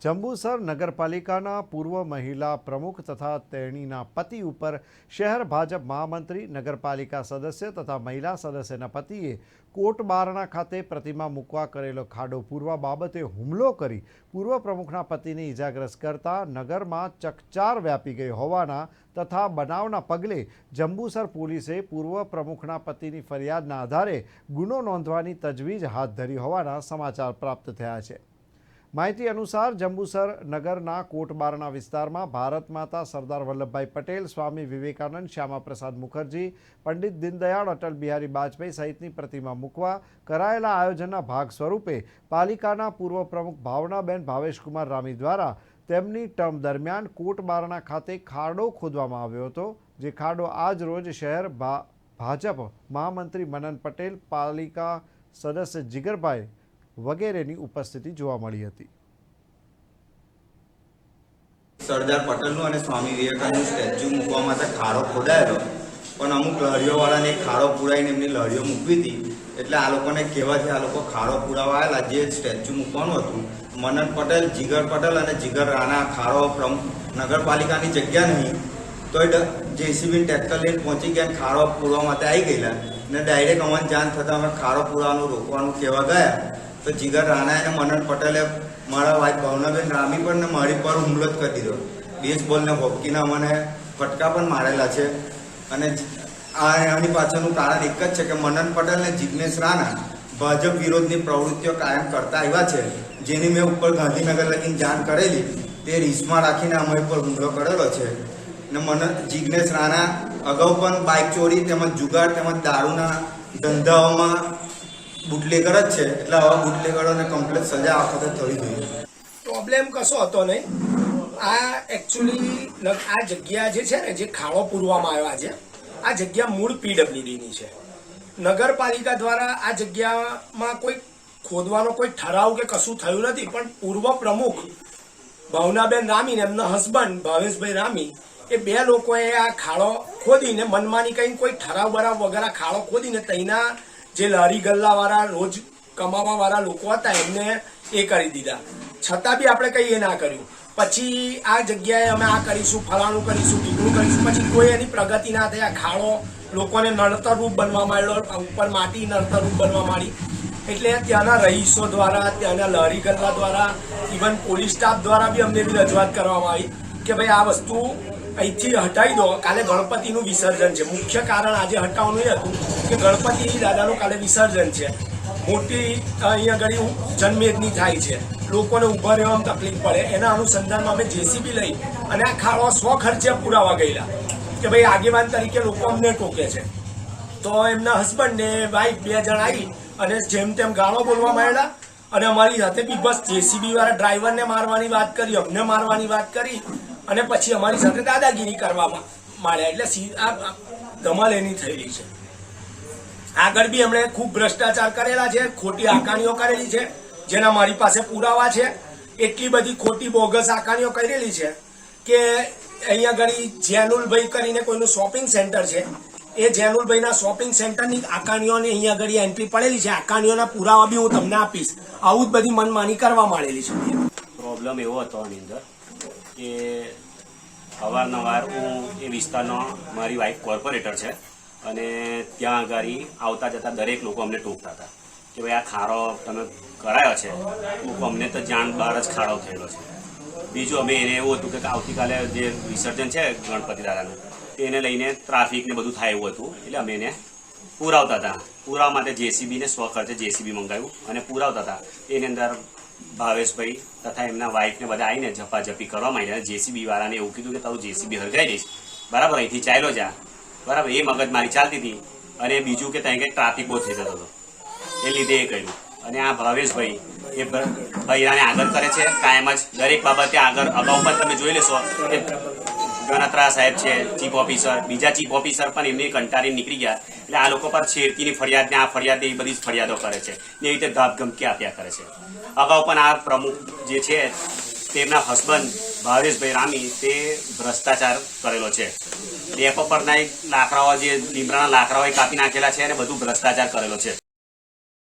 જંબુસર નગરપાલિકાના પૂર્વ મહિલા પ્રમુખ તથા તેણીના પતિ ઉપર શહેર ભાજપ મહામંત્રી, નગરપાલિકા સદસ્ય તથા મહિલા સદસ્યના પતિએ કોટબારણા ખાતે પ્રતિમા મૂકવા કરેલો ખાડો પૂરવા બાબતે હુમલો કરી પૂર્વ પ્રમુખના પતિને ઇજાગ્રસ્ત કરતા નગરમાં ચકચાર વ્યાપી ગઈ હોવાના તથા બનાવના પગલે જંબુસર પોલીસે પૂર્વ પ્રમુખના પતિની ફરિયાદના આધારે ગુનો નોંધવાની તજવીજ હાથ ધરી હોવાના સમાચાર પ્રાપ્ત થયા છે. માહિતી અનુસાર જંબુસર નગરના કોટબારના વિસ્તારમાં ભારત માતા સરદાર વલ્લભભાઈ પટેલ, સ્વામી વિવેકાનંદ, શ્યામાપ્રસાદ મુખર્જી, પંડિત દીનદયાળ અટલ બિહારી વાજપેયી સહિતની પ્રતિમા મૂકવા કરાયેલા આયોજનના ભાગ સ્વરૂપે પાલિકાના પૂર્વ પ્રમુખ ભાવનાબેન ભાવેશકુમાર રામી દ્વારા તેમની ટર્મ દરમિયાન કોટબારણા ખાતે ખાડો ખોદવામાં આવ્યો હતો, જે ખાડો આજ રોજ શહેર ભાજપ મહામંત્રી મનન પટેલ, પાલિકા સદસ્ય જીગરભાઈ વગેરેની ઉપસ્થિતિ જોવા મળી હતી. સરદાર પટેલનું અને સ્વામી વિવેકાનંદનું સ્ટેચ્યુ મૂકવા માટે ખાડો ખોદાયેલો, પણ અમુક લહેરીઓવાળાને ખાડો પુરાઈને એમની લહેરીઓ મૂકવી હતી. એટલે આ લોકોને કહેવાથી આ લોકો ખાડો પુરાવા આવેલા જે સ્ટેચ્યુ મૂકવાનું હતું, મનન પટેલ, જીગર પટેલ અને જીગર રાણા ખાડો પ્રમુખ, નગરપાલિકાની જગ્યા નહીં તો જેસીબી ટ્રેક્ટર લઈને પહોંચી ગયા ખારો પૂરવા માટે આવી ગયેલા. ને ડાયરેક્ટ અમને જાણ થતાં અમે ખાડો પૂરવાનું રોકવાનું કહેવા ગયા. તો જીગર રાણા અને મનન પટેલે મારા વાઈફ ભાવનાબેન રામી પણ મારી પર હુમલો જ કરી દીધો. બેઝ બોલને હોકીના મને ફટકા પણ મારેલા છે. અને આ એમની પાછળનું કારણ એક જ છે કે મનન પટેલ અને જિગ્નેશ રાણા ભાજપ વિરોધની પ્રવૃત્તિઓ કાયમ કરતા આવ્યા છે. જેની મેં ઉપર ગાંધીનગર લગીને જાણ કરેલી. તે રીસમાં રાખીને અમારી પર હુમલો કરેલો છે. ને મને જિગ્નેશ રાણા અગાઉ પણ બાઇક ચોરી તેમજ જુગાર તેમજ દારૂના ધંધાઓમાં બુટલેગર જ છે. એટલે આવા બુટલેગરોને કમ્પ્લેટ સજા આ વખતે થવી જોઈએ. પ્રોબ્લેમ કશો હતો નહીં. આ એકચ્યુઅલી આ જગ્યા જે છે ને, જે ખાડો પૂરવામાં આવ્યા છે, આ જગ્યા મૂળ પીડબ્લ્યુડીની છે. નગરપાલિકા દ્વારા આ જગ્યામાં કોઈ ખોદવાનો કોઈ ઠરાવ કે કશું થયું નથી, પણ પૂર્વ પ્રમુખ ભાવનાબેન રામી ને એમના હસબન્ડ ભાવેશભાઈ રામી એ બે લોકોએ આ ખાડો ખોદીને મનમાની કઈ કોઈ ઠરાવ બરાવ વગેરે ખાડો ખોદીને તઈના જે લારી ગલ્લા વાળા રોજ કમાવા વાળા લોકો હતા, એમને એ કરી દીધા. છતાં બી આપણે કઈ એ ના કર્યું. પછી આ જગ્યાએ અમે આ કરીશું, ફલાણું કરીશું ઢીકણું કરીશું. પછી કોઈ એની પ્રગતિ ના થઈ આ ખાડો લોકોને નડતરરૂપ બનવા માંડ્યો ઉપર માટી નડતરરૂપ બનવા માંડી. એટલે ત્યાંના રહીશો દ્વારા, ત્યાંના લહેરી ગલ્લા દ્વારા ઇવન પોલીસ સ્ટાફ દ્વારા બી અમને બી રજૂઆત કરવામાં આવી કે ભાઈ આ વસ્તુ અહીંથી હટાવી દો. કાલે ગણપતિનું વિસર્જન છે. મુખ્ય કારણ આજે હટાવવાનું એ હતું કે ગણપતિ દાદાનું કાલે વિસર્જન છે. મોટી અહીંયા આગળ જન્મેદની થાય છે. લોકોને ઊભા રહેવામાં તકલીફ પડે. એના અનુસંધાનમાં અમે જેસીબી લઈ અને આ ખાડો સ્વ ખર્ચે પુરાવા ગયેલા કે ભાઈ આગેવાન તરીકે લોકો અમને ટોકે છે. તો એમના હસબન્ડને વાઈફ બે જણ આવી અને જેમ તેમ ગાળો બોલવા માંડ્યા અને અમારી સાથે બી બસ જેસીબી વાળા ડ્રાઈવરને મારવાની વાત કરી, અમને મારવાની વાત કરી. અને પછી અમારી સાથે દાદાગીરી કરવામાં માંડ્યા એટલે આ આ ધમાલ એની થયેલી છે. આગળ બી એમણે ખૂબ ભ્રષ્ટાચાર કરેલા છે, ખોટી આકાણીઓ કરેલી છે, જેના મારી પાસે પુરાવા છે. એટલી બધી ખોટી બોગસ આકાણીઓ કરેલી છે કે અહીંયા આગળ જેનુલભાઈ કરીને કોઈનું શોપિંગ સેન્ટર છે. એ જેનુલભાઈના શોપિંગ સેન્ટરની આકાણીઓની અહીંયા આગળ એન્ટ્રી પડેલી છે. આકાણીઓના પુરાવા બી હું તમને આપીશ. આવું જ બધી મનમાની કરવા માંડેલી છે. પ્રોબ્લેમ એવો હતો આની અંદર. કે અવારનવાર હું એ વિસ્તારનો મારી વાઈફ કોર્પોરેટર છે અને ત્યાં આગળ આવતા જતા દરેક લોકો અમને ટોકતા હતા કે ભાઈ આ ખારો તમે કરાયો છે, લોકો અમને તો જાણ બહાર જ ખાડો થયેલો છે. બીજું અમે એને એવું હતું કે આવતીકાલે જે વિસર્જન છે ગણપતિ દાદાનું તેને લઈને ટ્રાફિક ને બધું થાય એવું હતું. એટલે અમે એને પુરાવતા હતા. પુરાવા માટે જેસીબીને સ્વ ખર્ચે જેસીબી મંગાવ્યું અને પુરાવતા હતા. એની અંદર ભાવેશભાઈ તથા એમના વાઈફને બધા આવીને ઝપાઝપી કરવા માંડ્યા. જેસીબી વાળાને એવું કીધું કે, તારું જેસીબી હરગાઈ દઈશ. બરાબર, અહીંથી ચાલ્યો જા. બરાબર, એ મગજ મારી ચાલતી હતી. અને બીજું કે, ત્યાં કંઈક ટ્રાફિક બહુ થઈ જતો હતો. એ લીધે એ કર્યું. અને આ ભાવેશભાઈ એ ભૈરાને આગળ કરે છે, કાયમ જ. દરેક બાબતે આગળ, અગાઉ પણ તમે જોઈ લેશો કે ગણતરા સાહેબ છે ચીફ ઓફિસર બીજા ચીફ ઓફિસર પણ એમની કંટાળી નીકળી ગયા. એટલે આ લોકો પર છેડતીની ફરિયાદ ને આ ફરિયાદ એ બધી ફરિયાદો કરે છે. ને એવી રીતે ધાપધમકી આપ્યા કરે છે. અગાઉ પણ આ પ્રમુખ જે છે, તેમના હસબન્ડ ભાવેશભાઈ રામી તે ભ્રષ્ટાચાર કરેલો છે. ડેપો પરના એક લાકડાઓ, જે લીમડાના લાકડાઓ કાપી નાખેલા છે અને બધું ભ્રષ્ટાચાર કરેલો છે.